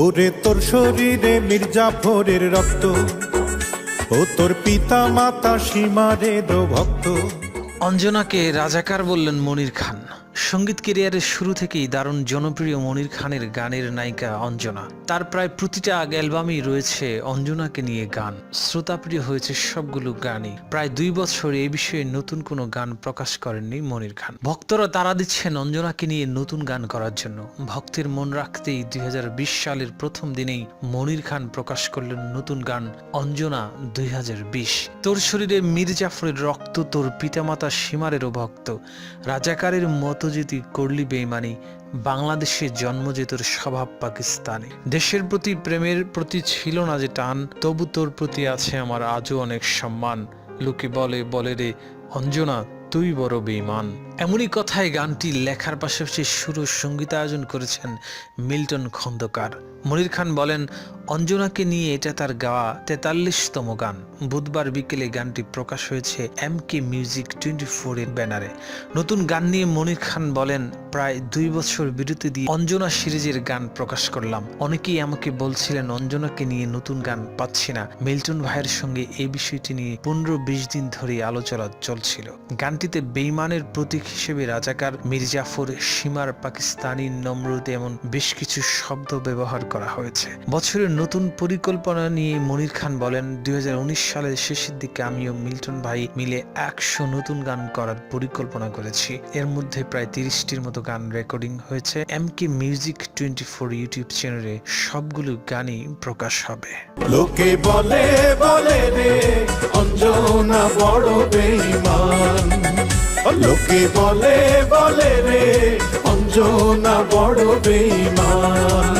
ওরে তোর শরীরে মির্জাফরের রক্ত, ও তোর পিতা মাতা সীমারের ভক্ত। অঞ্জনাকে রাজাকার বললেন মনির খান। সংগীত কেরিয়ারের শুরু থেকেই দারুণ জনপ্রিয় মনির খানের গানের নায়িকা অঞ্জনা। তার প্রায় প্রতিটা অ্যালবামই রয়েছে অঞ্জনাকে নিয়ে গান। শ্রোতাপ্রিয় হয়েছে সবগুলো গানই। প্রায় দুই বছর এই বিষয়ে নতুন কোনো গান প্রকাশ করেননি মনির খান। ভক্তরা তারা দিচ্ছেন অঞ্জনাকে নিয়ে নতুন গান করার জন্য। ভক্তের মন রাখতেই দুই হাজার বিশ সালের প্রথম দিনেই মনির খান প্রকাশ করলেন নতুন গান অঞ্জনা দুই হাজার বিশ। তোর শরীরে মীর জাফরের রক্ত, তোর পিতামাতা সীমারেরও ভক্ত। রাজাকারের মতো যদি করলি বেইমানি, বাংলাদেশে জন্ম যে তোর স্বভাব পাকিস্তানে। দেশের প্রতি প্রেমের প্রতি ছিল না যে টান, তবু তোর প্রতি আছে আমার আজও অনেক সম্মান। লোকে বলে বলে রে, অঞ্জনা, তুই বড় বেইমান। এমনই কথায় গানটি লেখার পাশাপাশি সুর সঙ্গীতায়োজন করেছেন মিল্টন খন্দকার। মনির খান বলেন, অঞ্জনাকে নিয়ে এটা তার গাওয়া তেতাল্লিশতম গান। বুধবার বিকেলে গানটি প্রকাশ হয়েছে M K music twenty four এর ব্যানারে। নতুন গান নিয়ে মনির খান বলেন, প্রায় দুই বছর বিরতি দিয়ে অঞ্জনা সিরিজের গান প্রকাশ করলাম। অনেকেই আমাকে বলছিলেন, অঞ্জনাকে নিয়ে নতুন গান পাচ্ছি না। মিল্টন ভাইয়ের সঙ্গে এই বিষয়টি নিয়ে পনেরো বিশ দিন ধরে আলোচনা চলছিল। গানটিতে বেইমানের প্রতীক হিসেবে রাজাকার মির্জাফর সীমার পাকিস্তানি নমরুদ এমন বেশ কিছু শব্দ ব্যবহার করা হয়েছে। বছরের নতুন পরিকল্পনা নিয়ে মনির খান বলেন, দুই হাজার উনিশ সালের শেষের দিকে আমিও মিল্টন ভাই মিলে একশো নতুন গান করার পরিকল্পনা করেছি। এর মধ্যে প্রায় তিরিশটির মতো গান রেকর্ডিং হয়েছে। M K music twenty four YouTube চ্যানেলে সবগুলো গানই প্রকাশ হবে। লোকে বলে বলে রে, অঞ্জনা বড় বেইমান। লোকে বলে বলে রে অঞ্জনা বড় বেইমান।